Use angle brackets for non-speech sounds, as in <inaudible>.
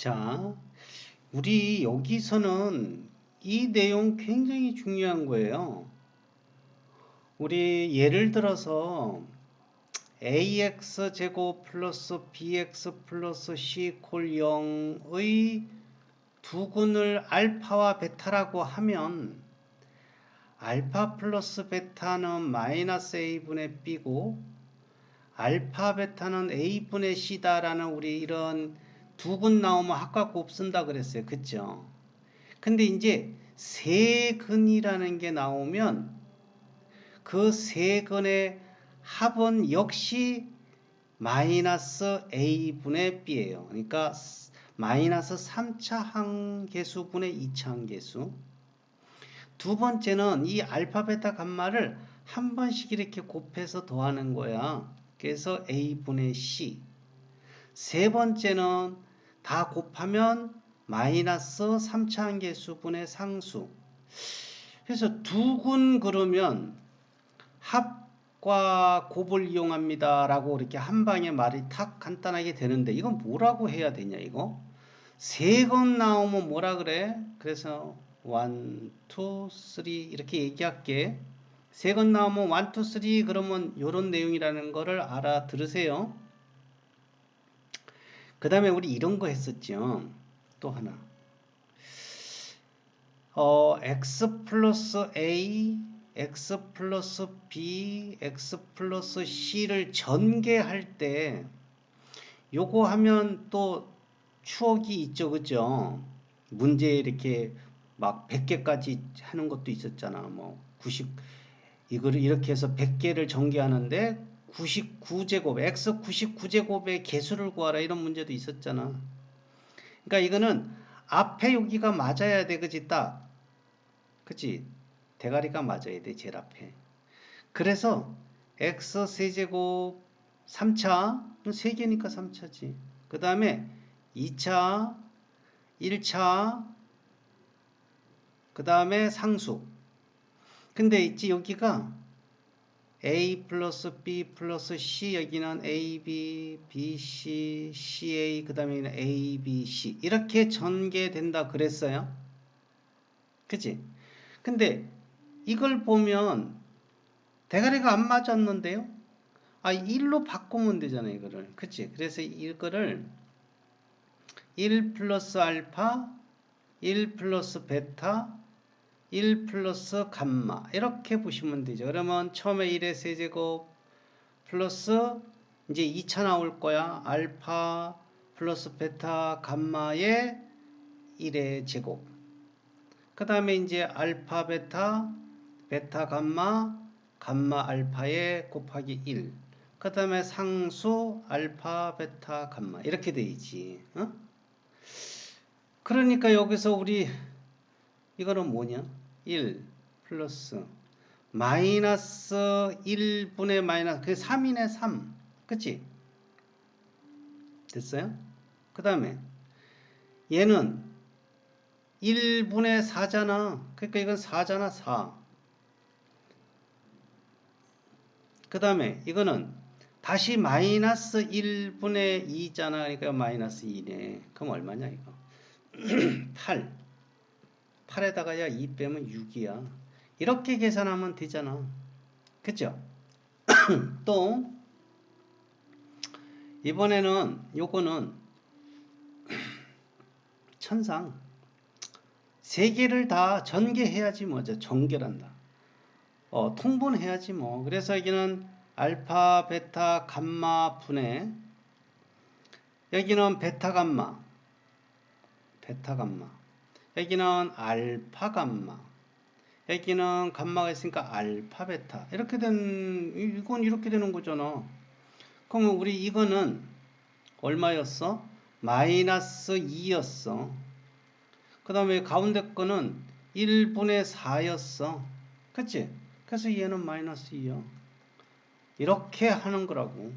자, 우리 여기서는 이 내용 굉장히 중요한 거예요. 우리 예를 들어서 ax 제곱 플러스 bx 플러스 c 콜 0의 두근을 알파와 베타라고 하면 알파 플러스 베타는 마이너스 a분의 b고 알파 베타는 a분의 c다라는 우리 이런 두 근 나오면 학과 곱 쓴다 그랬어요. 그쵸? 근데 이제 세 근이라는 게 나오면 그 세 근의 합은 역시 마이너스 a분의 b예요. 그러니까 마이너스 3차 항계수분의 2차 항계수. 두 번째는 이 알파 베타 감마를 한 번씩 이렇게 곱해서 더하는 거야. 그래서 a분의 c. 세 번째는 다 곱하면 마이너스 3차 항계수분의 상수. 그래서 두군 그러면 합과 곱을 이용합니다. 라고 이렇게 한 방에 말이 탁 간단하게 되는데 이건 뭐라고 해야 되냐 이거? 세 건 나오면 뭐라 그래? 그래서 1, 2, 3 이렇게 얘기할게. 세 건 나오면 1, 2, 3 그러면 이런 내용이라는 거를 알아들으세요. 그 다음에 우리 이런 거 했었죠. 또 하나. 어, x 플러스 a, x 플러스 b, x 플러스 c를 전개할 때 요거 하면 또 추억이 있죠. 그죠? 문제 이렇게 막 100개까지 하는 것도 있었잖아. 뭐 90, 이거를 이렇게 해서 100개를 전개하는데 99제곱, x 99제곱의 개수를 구하라 이런 문제도 있었잖아. 그러니까 이거는 앞에 여기가 맞아야 돼. 그지? 딱. 그치? 대가리가 맞아야 돼. 제일 앞에. 그래서 x 세제곱 3차 3개니까 3차지. 그 다음에 2차 1차 그 다음에 상수 근데 있지 여기가 a 플러스 b 플러스 c 여기는 a, b, b, c, c, a 그 다음에 a, b, c 이렇게 전개된다 그랬어요. 그치? 근데 이걸 보면 대가리가 안 맞았는데요. 아 1로 바꾸면 되잖아요. 이거를. 그치? 그래서 이거를 1 플러스 알파 1 플러스 베타 1 플러스 감마 이렇게 보시면 되죠. 그러면 처음에 1의 세제곱 플러스 이제 2차 나올 거야. 알파 플러스 베타 감마의 1의 제곱 그 다음에 이제 알파 베타 베타 감마 감마 알파의 곱하기 1. 그 다음에 상수 알파 베타 감마 이렇게 되지. 어? 그러니까 여기서 우리 이거는 뭐냐? 1 플러스 마이너스 1분의 마이너스 그 3인의 3 그치? 됐어요? 그 다음에 얘는 1분의 4잖아. 그러니까 이건 4잖아 4그 다음에 이거는 다시 마이너스 1분의 2잖아. 그러니까 마이너스 2네. 그럼 얼마냐 이거? <clears throat> 8 8에다가 야 2 빼면 6이야. 이렇게 계산하면 되잖아. 그죠? <clears throat> 또 이번에는 요거는 <clears throat> 천상 세 개를 다 전개해야지 뭐죠. 전개란다. 어, 통분해야지 뭐. 그래서 여기는 알파, 베타, 감마 분해 여기는 베타, 감마 베타, 감마 여기는 알파 감마 여기는 감마가 있으니까 알파 베타. 이렇게 된 이건 이렇게 되는 거잖아. 그러면 우리 이거는 얼마였어? 마이너스 2였어. 그 다음에 가운데 거는 1분의 4였어. 그치? 그래서 얘는 마이너스 2야. 이렇게 하는 거라고